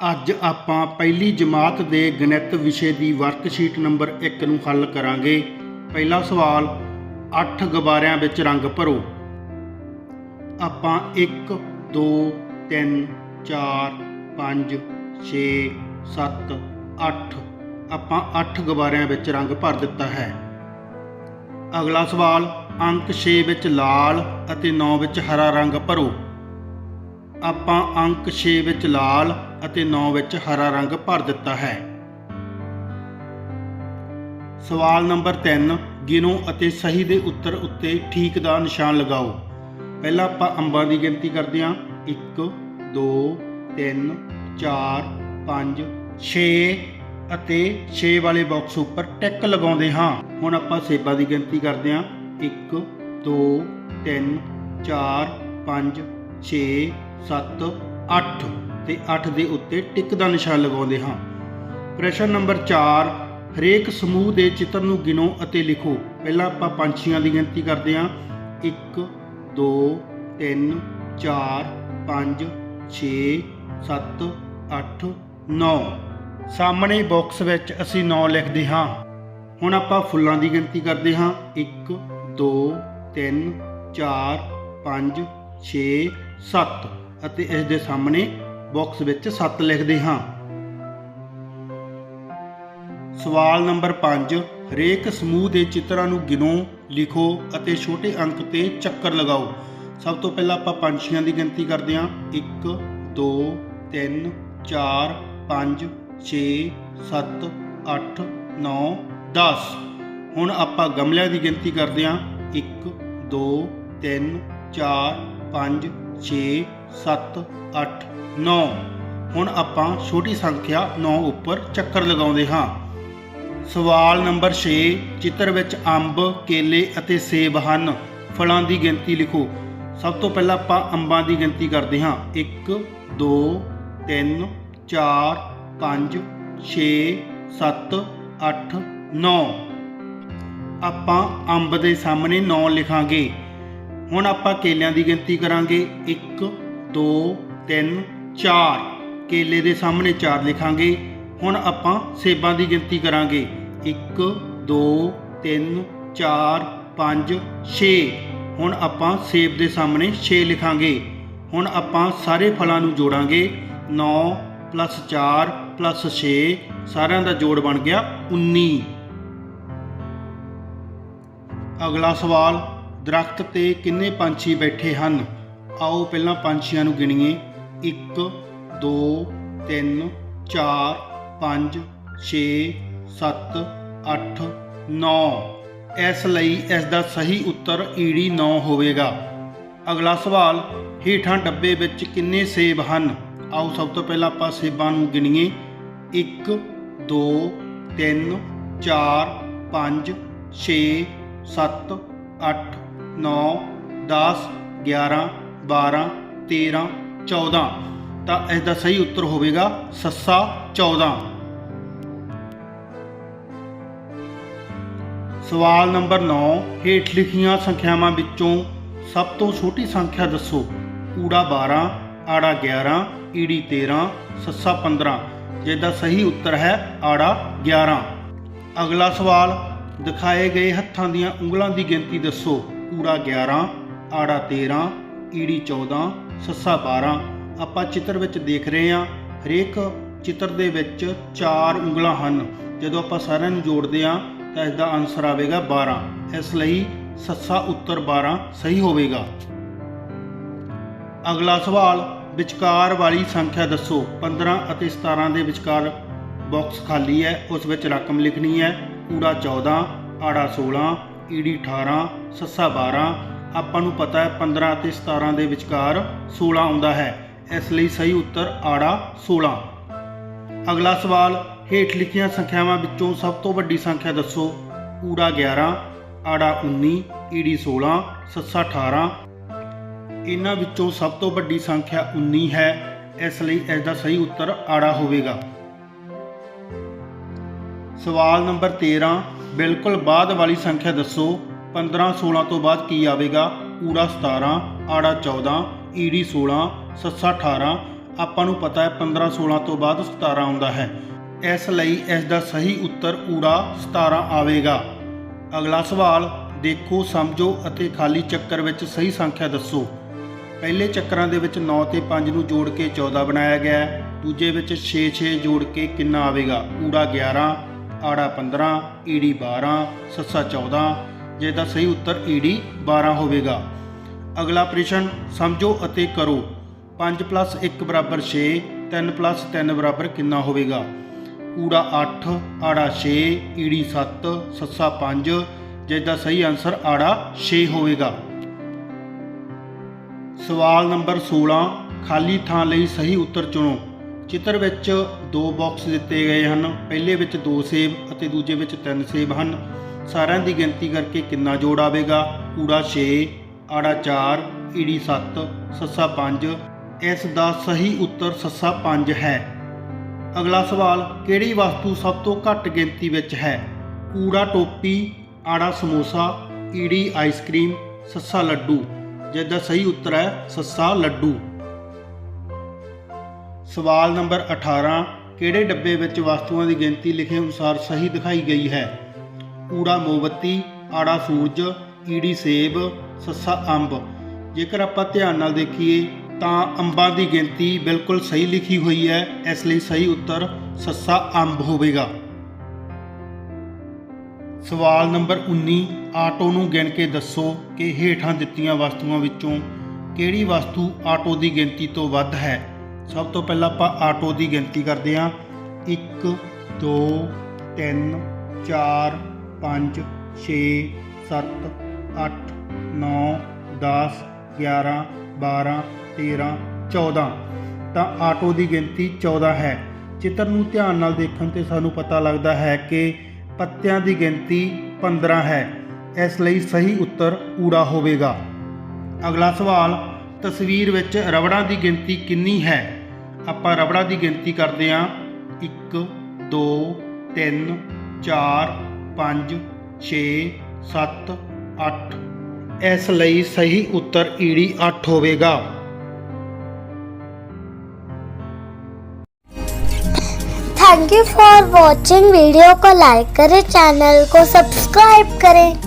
ਅੱਜ ਆਪਾਂ ਪਹਿਲੀ ਜਮਾਤ ਦੇ ਗਣਿਤ ਵਿਸ਼ੇ ਦੀ ਵਰਕਸ਼ੀਟ ਨੰਬਰ 1 ਨੂੰ ਹੱਲ ਕਰਾਂਗੇ। ਪਹਿਲਾ ਸਵਾਲ 8 ਗੁਬਾਰਿਆਂ ਵਿੱਚ ਰੰਗ ਭਰੋ। ਆਪਾਂ 1 2 3 4 5 6 7 8 ਆਪਾਂ 8 ਗੁਬਾਰਿਆਂ ਵਿੱਚ ਰੰਗ ਭਰ ਦਿੱਤਾ ਹੈ। ਅਗਲਾ ਸਵਾਲ, ਅੰਕ 6 ਵਿੱਚ ਲਾਲ ਅਤੇ 9 ਵਿੱਚ ਹਰਾ ਰੰਗ ਭਰੋ। ਆਪਾਂ ਅੰਕ 6 ਵਿੱਚ ਲਾਲ ਅਤੇ 9 ਵਿੱਚ ਹਰਾ ਰੰਗ ਭਰ ਦਿੱਤਾ ਹੈ। ਸਵਾਲ ਨੰਬਰ 3 ਗਿਣੋ ਅਤੇ ਸਹੀ ਦੇ ਉੱਤਰ ਉੱਤੇ ਠੀਕ ਦਾ ਨਿਸ਼ਾਨ ਲਗਾਓ। ਪਹਿਲਾਂ ਆਪਾਂ ਅੰਬਾਂ ਦੀ ਗਿਣਤੀ ਕਰਦੇ ਹਾਂ। 1 2 3 4 5 6 ਅਤੇ 6 ਵਾਲੇ ਬਾਕਸ ਉੱਪਰ ਟਿਕ ਲਗਾਉਂਦੇ ਹਾਂ। ਹੁਣ ਆਪਾਂ ਸੇਬਾਂ ਦੀ ਗਿਣਤੀ ਕਰਦੇ ਹਾਂ। 1 2 3 4 5 6 7 8 ਤੇ 8 ਦੇ ਉੱਤੇ ਟਿਕ ਦਾ ਨਿਸ਼ਾਨ ਲਗਾਉਂਦੇ ਹਾਂ। ਪ੍ਰਸ਼ਨ ਨੰਬਰ 4 ਹਰੇਕ ਸਮੂਹ ਦੇ ਚਿੱਤਰ ਨੂੰ ਗਿਣੋ ਅਤੇ ਲਿਖੋ। ਪਹਿਲਾਂ ਆਪਾਂ ਪੰਛੀਆਂ ਦੀ ਗਿਣਤੀ ਕਰਦੇ ਹਾਂ। 1 2 3 4 5 6 7 8 9 ਸਾਹਮਣੇ ਬਾਕਸ ਵਿੱਚ ਅਸੀਂ 9 ਲਿਖਦੇ ਹਾਂ। ਹੁਣ ਆਪਾਂ ਫੁੱਲਾਂ ਦੀ ਗਿਣਤੀ ਕਰਦੇ ਹਾਂ। 1 2 3 4 5 6 7 ਅਤੇ ਇਸ ਦੇ ਸਾਹਮਣੇ ਬਾਕਸ ਵਿੱਚ 7 ਲਿਖਦੇ ਹਾਂ। ਸਵਾਲ ਨੰਬਰ 5 ਹਰੇਕ ਸਮੂਹ ਦੇ ਚਿੱਤਰਾਂ ਨੂੰ ਗਿਣੋ, ਲਿਖੋ ਅਤੇ ਛੋਟੇ ਅੰਕ ਤੇ ਚੱਕਰ ਲਗਾਓ। ਸਭ ਤੋਂ ਪਹਿਲਾਂ ਆਪਾਂ ਪੰਛੀਆਂ ਦੀ ਗਿਣਤੀ ਕਰਦੇ ਹਾਂ। 1 2 3 4 5 6 7 8 9 10 ਹੁਣ ਆਪਾਂ ਗਮਲਿਆਂ ਦੀ ਗਿਣਤੀ ਕਰਦੇ ਹਾਂ। 1 2 3 4 5 6 7 8 9 ਹੁਣ ਆਪਾਂ ਛੋਟੀ ਸੰਖਿਆ 9 ਉੱਪਰ ਚੱਕਰ ਲਗਾਉਂਦੇ ਹਾਂ। ਸਵਾਲ ਨੰਬਰ 6 ਚਿੱਤਰ ਵਿੱਚ ਅੰਬ, ਕੇਲੇ ਅਤੇ ਸੇਬ ਹਨ। ਫਲਾਂ ਦੀ ਗਿਣਤੀ ਲਿਖੋ। ਸਭ ਤੋਂ ਪਹਿਲਾਂ ਆਪਾਂ ਅੰਬਾਂ ਦੀ ਗਿਣਤੀ ਕਰਦੇ ਹਾਂ। 1 2 3 4 5 6 7 8 9 ਆਪਾਂ ਅੰਬ ਦੇ ਸਾਹਮਣੇ 9 ਲਿਖਾਂਗੇ। ਹੁਣ ਆਪਾਂ ਕੇਲਿਆਂ ਦੀ ਗਿਣਤੀ ਕਰਾਂਗੇ। 1 2 3 4 ਕੇਲੇ ਦੇ ਸਾਹਮਣੇ 4 ਲਿਖਾਂਗੇ। ਹੁਣ ਆਪਾਂ ਸੇਬਾਂ ਦੀ ਗਿਣਤੀ ਕਰਾਂਗੇ। 1 2 3 4 5 6 ਹੁਣ ਆਪਾਂ ਸੇਬ ਦੇ ਸਾਹਮਣੇ 6 ਲਿਖਾਂਗੇ। ਹੁਣ ਆਪਾਂ ਸਾਰੇ ਫਲਾਂ ਨੂੰ ਜੋੜਾਂਗੇ। 9 4 6 ਸਾਰਿਆਂ ਦਾ ਜੋੜ ਬਣ ਗਿਆ 19 ਅਗਲਾ ਸਵਾਲ। ਦਰਖਤ ਤੇ ਕਿੰਨੇ ਪੰਛੀ ਬੈਠੇ ਹਨ? ਆਓ ਪਹਿਲਾਂ ਪੰਛੀਆਂ ਨੂੰ ਗਿਣੀਏ। 1 2 3 4 5 6 7 8 9 ਇਸ ਲਈ ਇਸ ਦਾ ਸਹੀ ਉੱਤਰ ਈੜੀ 9 ਹੋਵੇਗਾ। ਅਗਲਾ ਸਵਾਲ, ਹੇਠਾਂ ਡੱਬੇ ਵਿੱਚ ਕਿੰਨੇ ਸੇਬ ਹਨ? ਆਓ ਸਭ ਤੋਂ ਪਹਿਲਾਂ ਆਪਾਂ ਸੇਬਾਂ ਨੂੰ ਗਿਣੀਏ। 1 2 3 4 5 6 7 8 9 10 11 12 13 14 ਤਾਂ ਇਸ ਦਾ ਸਹੀ ਉੱਤਰ ਹੋਵੇਗਾ ਸੱਸਾ 14 ਸਵਾਲ ਨੰਬਰ 9 ਹੇਠ ਲਿਖੀਆਂ ਸੰਖਿਆਵਾਂ ਵਿੱਚੋਂ ਸਭ ਤੋਂ ਛੋਟੀ ਸੰਖਿਆ ਦੱਸੋ। ਊੜਾ 12 ਆੜਾ 11 ਈੜੀ 13 ਸੱਸਾ 15 ਜਿਸਦਾ ਸਹੀ ਉੱਤਰ ਹੈ ਆੜਾ 11 ਅਗਲਾ ਸਵਾਲ, ਦਿਖਾਏ ਗਏ ਹੱਥਾਂ ਦੀਆਂ ਉਂਗਲਾਂ ਦੀ ਗਿਣਤੀ ਦੱਸੋ। ਊੜਾ 11 ਆੜਾ 13 ਈੜੀ 14 ਸੱਸਾ 12 ਆਪਾਂ ਚਿੱਤਰ ਵਿੱਚ ਦੇਖ ਰਹੇ ਹਾਂ, ਹਰੇਕ ਚਿੱਤਰ ਦੇ ਵਿੱਚ ਚਾਰ ਉਂਗਲਾਂ ਹਨ। ਜਦੋਂ ਆਪਾਂ ਸਾਰਿਆਂ ਨੂੰ ਜੋੜਦੇ ਹਾਂ, ਤਾਂ ਇਸ ਦਾ ਆਨਸਰ ਆਵੇਗਾ 12 ਇਸ ਲਈ ਸੱਸਾ ਉੱਤਰ 12 ਸਹੀ ਹੋਵੇਗਾ। ਅਗਲਾ ਸਵਾਲ, ਵਿਚਕਾਰ ਵਾਲੀ ਸੰਖਿਆ ਦੱਸੋ। 15 ਅਤੇ 17 ਦੇ ਵਿਚਕਾਰ ਬਾਕਸ ਖਾਲੀ ਹੈ, ਉਸ ਵਿੱਚ ਰਕਮ ਲਿਖਣੀ ਹੈ। ਊੜਾ 14 ਆੜਾ 16 ਈੜੀ 18 ਸੱਸਾ 12 ਆਪਾਂ ਨੂੰ ਪਤਾ ਹੈ 15 ਅਤੇ 17 ਦੇ ਵਿਚਕਾਰ 16 ਆਉਂਦਾ ਹੈ। ਇਸ ਲਈ ਸਹੀ ਉੱਤਰ ਆੜਾ 16 ਅਗਲਾ ਸਵਾਲ, ਹੇਠ ਲਿਖੀਆਂ ਸੰਖਿਆਵਾਂ ਵਿੱਚੋਂ ਸਭ ਤੋਂ ਵੱਡੀ ਸੰਖਿਆ ਦੱਸੋ। ਊੜਾ 11 ਆੜਾ 19 ਈੜੀ 16 ਸੱਸਾ 18 ਇਹਨਾਂ ਵਿੱਚੋਂ ਸਭ ਤੋਂ ਵੱਡੀ ਸੰਖਿਆ 19 ਹੈ, ਇਸ ਲਈ ਇਸ ਦਾ ਸਹੀ ਉੱਤਰ ਆੜਾ ਹੋਵੇਗਾ। ਸਵਾਲ ਨੰਬਰ 13 ਬਿਲਕੁਲ ਬਾਅਦ ਵਾਲੀ ਸੰਖਿਆ ਦੱਸੋ। 15 16 ਤੋਂ ਬਾਅਦ ਕੀ ਆਵੇਗਾ? ਊੜਾ 17 ਆੜਾ 14 ਈੜੀ 16 ਸੱਸਾ 18 ਆਪਾਂ ਨੂੰ ਪਤਾ ਹੈ 15 16 ਤੋਂ ਬਾਅਦ 17 ਆਉਂਦਾ ਹੈ। ਇਸ ਲਈ ਇਸ ਦਾ ਸਹੀ ਉੱਤਰ ਊੜਾ 17 ਆਵੇਗਾ। ਅਗਲਾ ਸਵਾਲ, ਦੇਖੋ, ਸਮਝੋ ਅਤੇ ਖਾਲੀ ਚੱਕਰ ਵਿੱਚ ਸਹੀ ਸੰਖਿਆ ਦੱਸੋ। ਪਹਿਲੇ ਚੱਕਰਾਂ ਦੇ ਵਿੱਚ 9 ਤੇ 5 ਨੂੰ ਜੋੜ ਕੇ 14 ਬਣਾਇਆ ਗਿਆ ਹੈ। ਦੂਜੇ ਵਿੱਚ 6 6 ਜੋੜ ਕੇ ਕਿੰਨਾ ਆਵੇਗਾ? ਊੜਾ 11 ਆੜਾ 15 ਈੜੀ 12 ਸੱਸਾ 14 ਜੇ ਦਾ ਸਹੀ ਉੱਤਰ ਈੜੀ 12 ਹੋਵੇਗਾ। ਅਗਲਾ ਪ੍ਰਸ਼ਨ, ਸਮਝੋ ਅਤੇ ਕਰੋ। 5 1 ਬਰਾਬਰ 6 3 3 ਬਰਾਬਰ ਕਿੰਨਾ ਹੋਵੇਗਾ? ਊੜਾ 8 ਆੜਾ 6 ਈੜੀ 7 ਸੱਸਾ 5 ਜਿਸ ਦਾ ਸਹੀ ਆਨਸਰ ਆੜਾ 6 ਹੋਵੇਗਾ। ਸਵਾਲ ਨੰਬਰ 16 ਖਾਲੀ ਥਾਂ ਲਈ ਸਹੀ ਉੱਤਰ ਚੁਣੋ। ਚਿੱਤਰ ਵਿੱਚ ਦੋ ਬਾਕਸ ਦਿੱਤੇ ਗਏ ਹਨ। ਪਹਿਲੇ ਵਿੱਚ ਦੋ ਸੇਬ ਅਤੇ ਦੂਜੇ ਵਿੱਚ ਤਿੰਨ ਸੇਬ ਹਨ। ਸਾਰਿਆਂ ਦੀ ਗਿਣਤੀ ਕਰਕੇ ਕਿੰਨਾ ਜੋੜ ਆਵੇਗਾ? ਕੂੜਾ 6 ਆੜਾ 4 ਈੜੀ 7 ਸੱਸਾ 5 ਇਸ ਦਾ ਸਹੀ ਉੱਤਰ ਸੱਸਾ 5 ਹੈ। ਅਗਲਾ ਸਵਾਲ, ਕਿਹੜੀ ਵਸਤੂ ਸਭ ਤੋਂ ਘੱਟ ਗਿਣਤੀ ਵਿੱਚ ਹੈ? ਕੂੜਾ ਟੋਪੀ, ਆੜਾ ਸਮੋਸਾ, ਈੜੀ ਆਈਸਕ੍ਰੀਮ, ਸੱਸਾ ਲੱਡੂ। ਜਿਸ ਦਾ ਸਹੀ ਉੱਤਰ ਹੈ, ਸੱਸਾ ਲੱਡੂ। ਸਵਾਲ ਨੰਬਰ 18 ਕਿਹੜੇ ਡੱਬੇ ਵਿੱਚ ਵਸਤੂਆਂ ਦੀ ਗਿਣਤੀ ਲਿਖੇ ਅਨੁਸਾਰ ਸਹੀ ਦਿਖਾਈ ਗਈ ਹੈ? ਊੜਾ ਮੋਮਬੱਤੀ, ਆੜਾ ਸੂਰਜ, ਈੜੀ ਸੇਬ, ਸੱਸਾ ਅੰਬ। ਜੇਕਰ ਆਪਾਂ ਧਿਆਨ ਨਾਲ ਦੇਖੀਏ, ਤਾਂ ਅੰਬਾਂ ਦੀ ਗਿਣਤੀ ਬਿਲਕੁਲ ਸਹੀ ਲਿਖੀ ਹੋਈ ਹੈ। ਇਸ ਲਈ ਸਹੀ ਉੱਤਰ ਸੱਸਾ ਅੰਬ ਹੋਵੇਗਾ। ਸਵਾਲ ਨੰਬਰ 19 ਆਟੋ ਨੂੰ ਗਿਣ ਕੇ ਦੱਸੋ ਕਿ ਹੇਠਾਂ ਦਿੱਤੀਆਂ ਵਸਤੂਆਂ ਵਿੱਚੋਂ ਕਿਹੜੀ ਵਸਤੂ ਆਟੋ ਦੀ ਗਿਣਤੀ ਤੋਂ ਵੱਧ ਹੈ? ਸਭ ਤੋਂ ਪਹਿਲਾਂ ਆਪਾਂ ਆਟੋ ਦੀ ਗਿਣਤੀ ਕਰਦੇ ਹਾਂ। 1 2 3 4 5 6 7 8 9 10 11 12 13 14 ਤਾਂ ਆਟੋ ਦੀ ਗਿਣਤੀ 14 ਹੈ। ਚਿੱਤਰ ਨੂੰ ਧਿਆਨ ਨਾਲ ਦੇਖਣ ਤੇ ਸਾਨੂੰ ਪਤਾ ਲੱਗਦਾ ਹੈ ਕਿ ਪੱਤਿਆਂ ਦੀ ਗਿਣਤੀ 15 ਹੈ। ਇਸ ਲਈ ਸਹੀ ਉੱਤਰ ਊੜਾ ਹੋਵੇਗਾ। ਅਗਲਾ ਸਵਾਲ, ਤਸਵੀਰ ਵਿੱਚ ਰਬੜਾਂ ਦੀ ਗਿਣਤੀ ਕਿੰਨੀ ਹੈ? ਆਪਾਂ ਰਬੜਾਂ ਦੀ ਗਿਣਤੀ ਕਰਦੇ ਹਾਂ 1 2 3 4 5 6 7 8 ਇਸ ਲਈ ਸਹੀ ਉੱਤਰ ਈੜੀ 8 ਹੋਵੇਗਾ thank you for watching video को लाइक करें चैनल को सब्सक्राइब करें